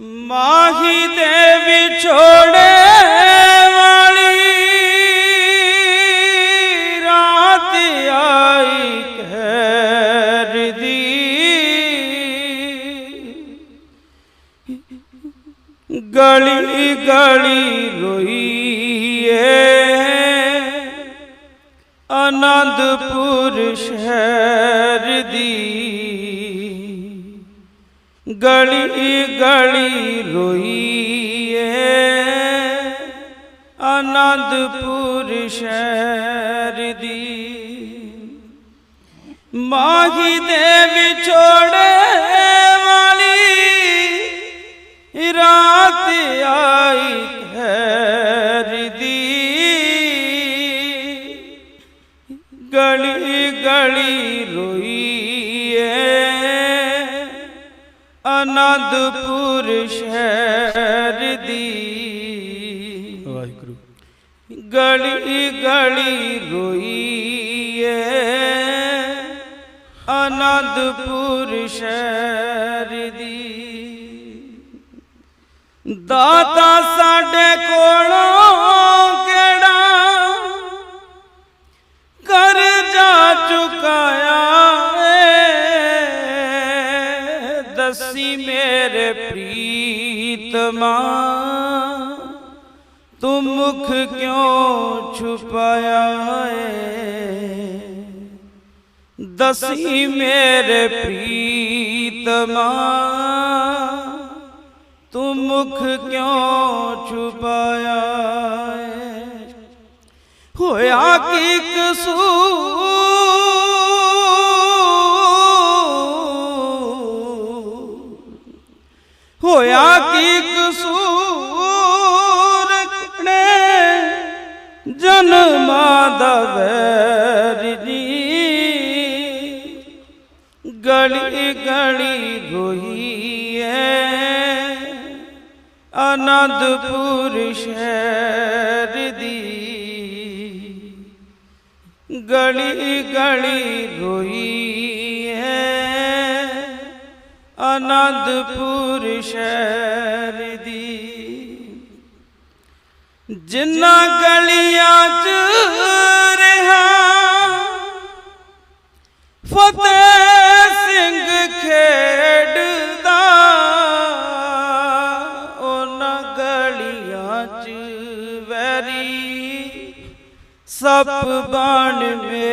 ਮਾਹੀ ਦੇ ਵਿਛੋੜੇ ਵਾਲੀ ਰਾਤ ਆਈ ਕਹਿਰ ਦੀ ਗਲੀ ਗਲੀ ਰੋਈਏ। ਆਨੰਦਪੁਰ ਸ਼ਹਿਰ ਦੀ ਗਲੀ ਗਲੀ ਰੋਈਏ। ਆਨੰਦਪੁਰ ਸ਼ਹਿਰ ਦੀ ਮਾਹੀ ਦੇ ਵਿਛੋੜੇ ਵਾਲੀ ਰਾਤ ਆਈ ਖੈਰ ਦੀ। ਗਲੀ ਗਲੀ ਰੋਈ ਅਨੰਦਪੁਰ ਸ਼ਹਿਰ ਦੀ। ਵਾਹਿਗੁਰੂ। ਗਲੀ ਗਲੀ ਰੋਈਏ। ਅਨੰਦਪੁਰ ਸ਼ਹਿਰ ਦੀ। ਦਾਤਾ ਸਾਡੇ ਕੋਲੋਂ ਕਿਹੜਾ ਕਰਜ਼ਾ ਚੁਕਾਇਆ? ਦੱਸੀ ਮੇਰੇ ਪ੍ਰੀਤਮਾ ਤੂੰ ਮੁਖ ਕਿਉਂ ਛੁਪਾਇਆ ਏ ਦਸੀ ਮੇਰੇ ਪ੍ਰੀਤਮਾ ਤੂੰ ਮੁਖ ਕਿਉਂ ਛੁਪਾਇਆ ਏ ਹੋਇਆ ਕੀ ਕਸੂਰ ਹੋਇਆ ਕੀ ਕਸੂਰ? ਨੇ ਜਨਮਾਂ ਦਾ ਵੈਰ ਜੀ। ਗਲੀ ਗਲੀ ਰੋਈਏ ਅਨੰਦਪੁਰ ਸ਼ਹਿਰ ਦੀ। ਗਲੀ ਗਲੀ ਰੋਈ ਹੈ ਅਨੰਦਪੁਰ ਸ਼ਹਿਰ ਦੀ। ਜਿੰਨਾ ਗਲੀਆਂ ਚ ਰਹਾ, ਫਤਿਹ ਸਿੰਘ ਖੇਡਦਾ, ਉਹਨਾਂ ਗਲੀਆਂ ਚ ਵੈਰੀ ਸੱਪ ਬਾਣ ਮੇ